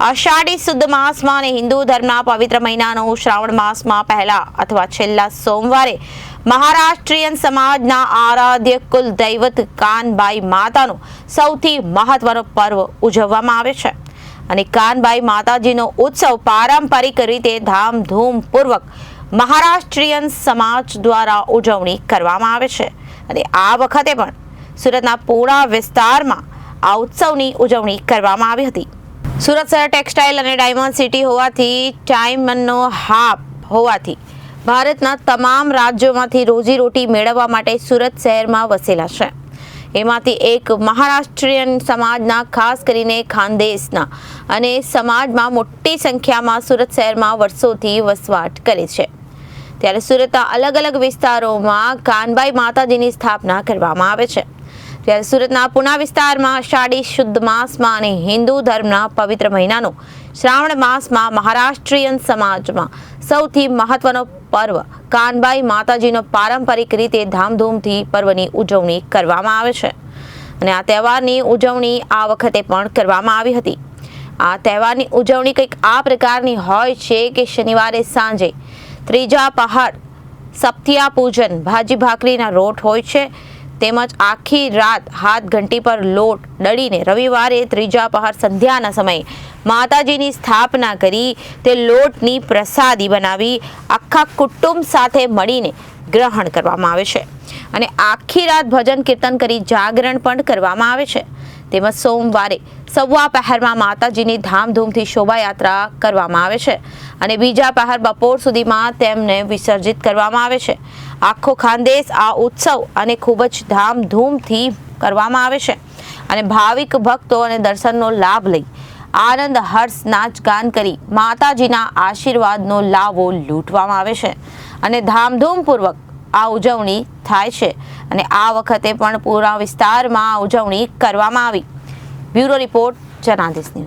અષાઢી શુદ્ધ માસમાં અને હિન્દુ ધર્મના પવિત્ર મહિનાનો શ્રાવણ માસમાં પહેલા અથવા છેલ્લા સોમવારે મહારાષ્ટ્રીયન સમાજના આરાધ્ય કુલ દૈવત કાનબાઈ માતાનો સૌથી મહત્વનો પર્વ ઉજવવામાં આવે છે. અને કાનબાઈ માતાજીનો ઉત્સવ પારંપરિક રીતે ધામધૂમપૂર્વક મહારાષ્ટ્રીયન સમાજ દ્વારા ઉજવણી કરવામાં આવે છે. અને આ વખતે પણ સુરતના પૂણા વિસ્તારમાં આ ઉત્સવની ઉજવણી કરવામાં આવી હતી. સુરત શહેર ટેક્સટાઇલ અને ડાયમંડ સિટી હોવાથી ટાઈમનો હાપ હોવાથી ભારતના તમામ રાજ્યોમાંથી રોજીરોટી મેળવવા માટે સુરત શહેરમાં વસેલા છે. એમાંથી એક મહારાષ્ટ્રીયન સમાજના, ખાસ કરીને ખાનદેશના અને સમાજમાં મોટી સંખ્યામાં સુરત શહેરમાં વર્ષોથી વસવાટ કરે છે. ત્યારે સુરતના અલગ અલગ વિસ્તારોમાં કાનબાઈ માતાજીની સ્થાપના કરવામાં આવે છે. ત્યારે સુરતના પુના વિસ્તારમાં અષાઢી શુદ્ધ માસમાં અને હિન્દુ ધર્મના પવિત્ર મહિનાનો શ્રાવણ માસમાં મહારાષ્ટ્રીયન સમાજમાં સૌથી મહત્વનો પર્વ કાનબાઈ માતાજીનો પારંપરિક રીતે ધામધૂમથી પર્વની ઉજવણી કરવામાં આવે છે. અને આ તહેવારની ઉજવણી આ વખતે પણ કરવામાં આવી હતી. આ તહેવારની ઉજવણી કંઈક આ પ્રકારની હોય છે કે શનિવારે સાંજે ત્રીજા પહાડ સપ્તિયા પૂજન ભાજી ભાખરીના રોટ હોય છે. તેમજ આખી રાત હાથ ઘંટી પર લોટ દળીને રવિવારે ત્રીજા પહાર સંધ્યાના સમયે માતાજીની સ્થાપના કરી તે લોટની પ્રસાદી બનાવી, આખા કુટુંબ સાથે મળીને ગ્રહણ કરવામાં આવે છે. અને આખી રાત ભજન કીર્તન કરી જાગરણ પણ કરવામાં આવે છે. તેમજ સોમવારે સવા પહેરમાં માતાજીની ધામધૂમથી શોભાયાત્રા કરવામાં આવે છે. અને બીજા પહેર બપોર સુધીમાં તેમને વિસર્જિત કરવામાં આવે છે. આખો ખાનદેશ આ ઉત્સવ અને ખૂબ જ ધામધૂમથી કરવામાં આવે છે. અને ભાવિક ભક્તો અને દર્શનનો લાભ લઈ આનંદ હર્ષ નાચ ગાન કરી માતાજીના આશીર્વાદનો લાવો લૂંટવામાં આવે છે. અને ધામધૂમપૂર્વક આ ઉજવણી થાય છે. અને આ વખતે પણ પૂરા વિસ્તારમાં ઉજવણી કરવામાં આવી. Bureau report Janadesh